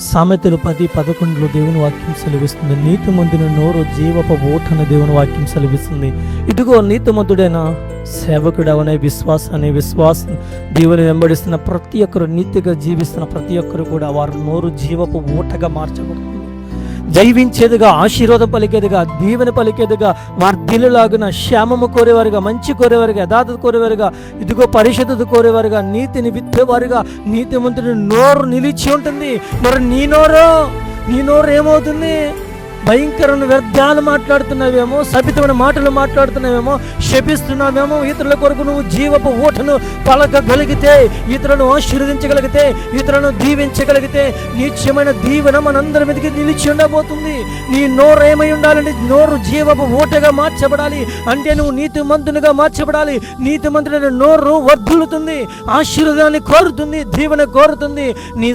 సామెతలు పది పదకొండులో దేవుని వాక్యం సెలవిస్తుంది. నీతిమంతుని నోరు జీవపు ఓటన దేవుని వాక్యం సెలవిస్తుంది. ఇటుగో నీతిమంతుడైన సేవకుడు అనే విశ్వాసం అనే విశ్వాసం దేవుని వెంబడిస్తున్న ప్రతి ఒక్కరు నీతిగా జీవిస్తున్న ప్రతి ఒక్కరు కూడా వారి నోరు జీవపు ఓటగా మార్చబడుతుంది. జైవించేదిగా ఆశీర్వాదం పలికేదిగా దీవెన పలికేదిగా వర్ధిల్లులాగిన క్షేమము కోరేవారుగా మంచి కోరేవారుగా యథార్థత కోరేవారుగా ఇదిగో పరిశుద్ధత కోరేవారుగా నీతిని విత్తేవారుగా నీతిమంతుని నోరు నిలిచి ఉంటుంది. మరి నీ నోరు? నీ నోరు ఏమవుతుంది? భయంకరమైన వ్యర్థాలు మాట్లాడుతున్నావేమో సభితమైన మాటలు మాట్లాడుతున్నావేమో శపిస్తున్నావేమో ఇతరుల కొరకు నువ్వు జీవపు ఊటను పలకగలిగితే ఇతరులను ఆశీర్వదించగలిగితే ఇతరులను దీవించగలిగితే నిత్యమైన దీవెన మనందరి మీదకి నిలిచి ఉండబోతుంది. నీ నోరు ఏమై ఉండాలంటే నోరు జీవపు ఊటగా మార్చబడాలి. అంటే నువ్వు నీతిమంతునిగా మార్చబడాలి. నీతిమంతుడైన నోరు వర్ధులుతుంది ఆశీర్వాదాన్ని కోరుతుంది దీవెన కోరుతుంది. నీ